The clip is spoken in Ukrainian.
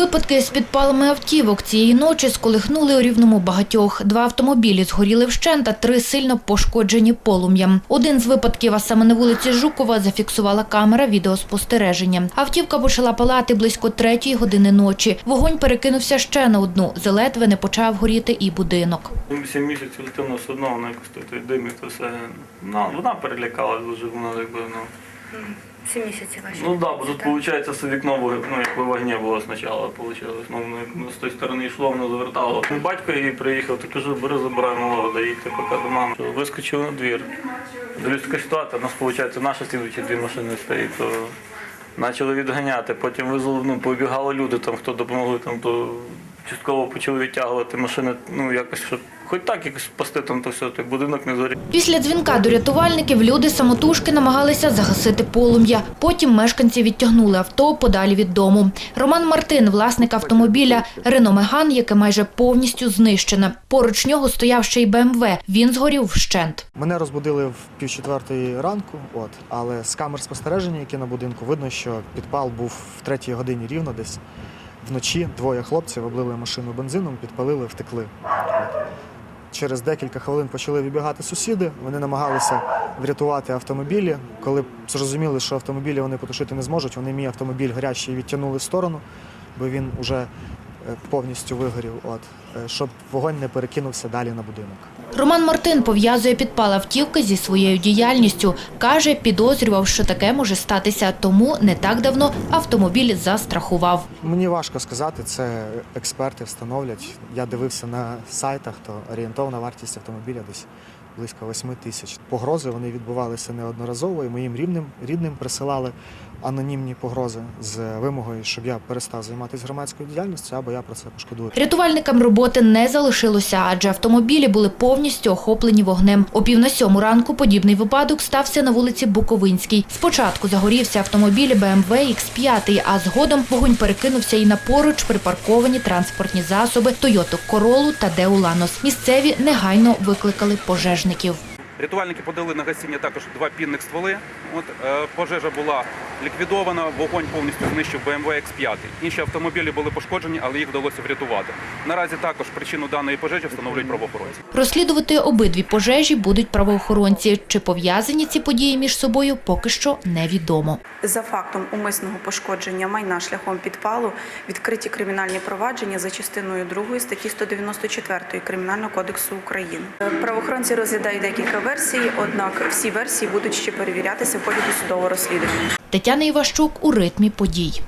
Випадки з підпалами автівок цієї ночі сколихнули у рівному багатьох. Два автомобілі згоріли вщент, а три сильно пошкоджені полум'ям. Один з випадків, а саме на вулиці Жукова, зафіксувала камера відеоспостереження. Автівка почала палати близько третьої години ночі. Вогонь перекинувся ще на одну. Заледве не почав горіти і будинок. Сім місяців дитину все одно вона якось той, той дим і то все. Вона перелякалась дуже, вона якби, ну. Сім місяців ваші. Ну так, бо тут виходить, це вікно ну, як вогня було спочатку, вийшло. Ну, ну, з тої сторони йшло, воно завертало. Батько її приїхав, то кажу, бери, забирай малого, доїдьте поки до мами. Вискочив на двір. Дивлюсь, така ситуація, у нас, виходить, наша слідуючі дві машини стоїть, то почали відганяти. Потім визвали, ну, побігали люди, там, хто допомогли, там, то частково почали відтягувати машини, ну, якось, щоб хоч так якось спасти, там, то все, той будинок не зорів. Після дзвінка до рятувальників люди самотужки намагалися загасити полум'я. Потім мешканці відтягнули авто подалі від дому. Роман Мартин, власник автомобіля Рено Меган, яке майже повністю знищене. Поруч нього стояв ще й БМВ. Він згорів вщент. Мене розбудили в півчетвертої ранку, от, але з камер спостереження, які на будинку, видно, що підпал був в третій годині рівно десь. Вночі двоє хлопців облили машину бензином, підпалили, втекли. Через декілька хвилин почали вибігати сусіди. Вони намагалися врятувати автомобілі. Коли зрозуміли, що автомобілі вони потушити не зможуть, вони мій автомобіль гарячий відтягнули в сторону, бо він уже повністю вигорів, от, е, щоб вогонь не перекинувся далі на будинок. Роман Мартин пов'язує підпал автівки зі своєю діяльністю. Каже, підозрював, що таке може статися, тому не так давно автомобіль застрахував. Мені важко сказати, це експерти встановлять. Я дивився на сайтах, то орієнтовна вартість автомобіля десь близько 8 тисяч. Погрози вони відбувалися неодноразово, і моїм рідним, рідним присилали анонімні погрози з вимогою, щоб я перестав займатися громадською діяльністю, або я про це пошкодую. Рятувальникам роботи не залишилося, адже автомобілі були повністю охоплені вогнем. О пів на сьому ранку подібний випадок стався на вулиці Буковинській. Спочатку загорівся автомобіль BMW X5, а згодом вогонь перекинувся і на поруч припарковані транспортні засоби Toyota Corolla та Lanos. Місцеві негайно викликали пожежників. Рятувальники подали на гасіння також два пінних стволи. От е, пожежа була ліквідована, вогонь повністю знищив BMW X5. Інші автомобілі були пошкоджені, але їх вдалося врятувати. Наразі також причину даної пожежі встановлюють правоохоронці. Розслідувати обидві пожежі будуть правоохоронці. Чи пов'язані ці події між собою, поки що невідомо. За фактом умисного пошкодження майна шляхом підпалу відкриті кримінальні провадження за частиною 2 статті 194 Кримінального кодексу України. Правоохоронці розглядають декілька версій, однак всі версії будуть ще перевірятися в ході досудового розслідування. Тетяна Іващук у ритмі подій.